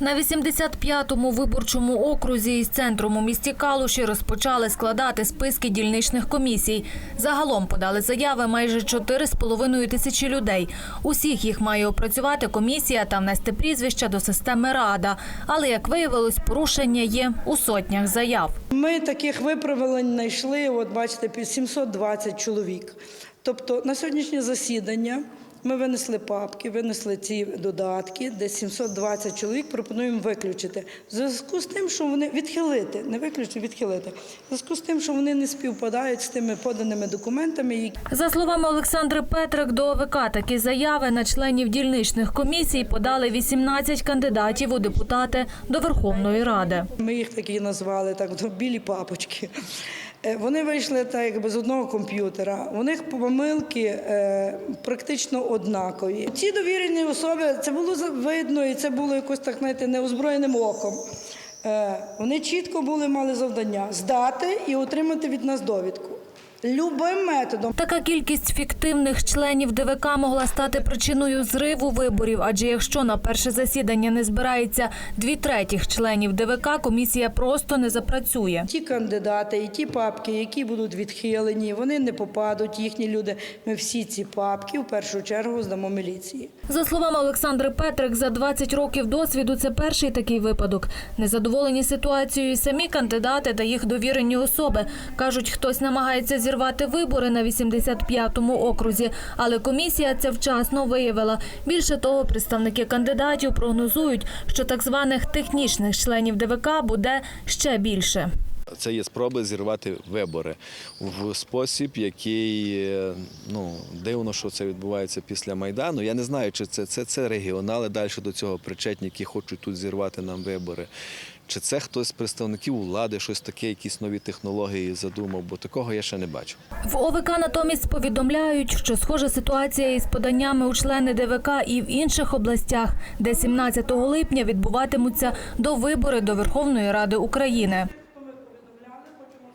На 85-му виборчому окрузі із центром у місті Калуші розпочали складати списки дільничних комісій. Загалом подали заяви майже 4,5 тисячі людей. Усіх їх має опрацювати комісія та внести прізвища до системи Рада. Але, як виявилось, порушення є у сотнях заяв. Ми таких виправлень знайшли, от бачите, під 720 чоловік. Тобто на сьогоднішнє засідання ми винесли папки, винесли ці додатки, де 720 чоловік пропонуємо виключити. В зв'язку з тим, що вони відхилити, не виключити, відхилити. В зв'язку з тим, що вони не співпадають з тими поданими документами, які За словами Олександри Петрик, до ОВК такі заяви на членів дільничних комісій подали 18 кандидатів у депутати до Верховної Ради. Ми їх такі назвали так, білі папочки. Е, Вони вийшли так, якби з одного комп'ютера. У них помилки е, практично однакові. Ці довірені особи це було видно, і це було якось так, знаєте, неозброєним оком. Е, вони чітко були мали завдання здати і отримати від нас довідку. Любим методом. Така кількість фіктивних членів ДВК могла стати причиною зриву виборів, адже якщо на перше засідання не збирається дві третіх членів ДВК, комісія просто не запрацює. Ті кандидати і ті папки, які будуть відхилені, вони не попадуть, їхні люди. Ми всі ці папки в першу чергу здамо міліції. За словами Олександри Петрик, за 20 років досвіду це перший такий випадок. Незадоволені ситуацією самі кандидати та їх довірені особи кажуть, хтось намагається зірвати вибори на 85-му окрузі, але комісія це вчасно виявила. Більше того, представники кандидатів прогнозують, що так званих технічних членів ДВК буде ще більше. Це є спроби зірвати вибори в спосіб, який е, ну дивно, що це відбувається після майдану. Я не знаю, чи це, це, це регіонали далі до цього причетні, які хочуть тут зірвати нам вибори. Чи це хтось з представників влади, щось таке, якісь нові технології задумав, бо такого я ще не бачу. В ОВК натомість повідомляють, що схожа ситуація із поданнями у члени ДВК і в інших областях, де 17 липня відбуватимуться довибори до Верховної Ради України.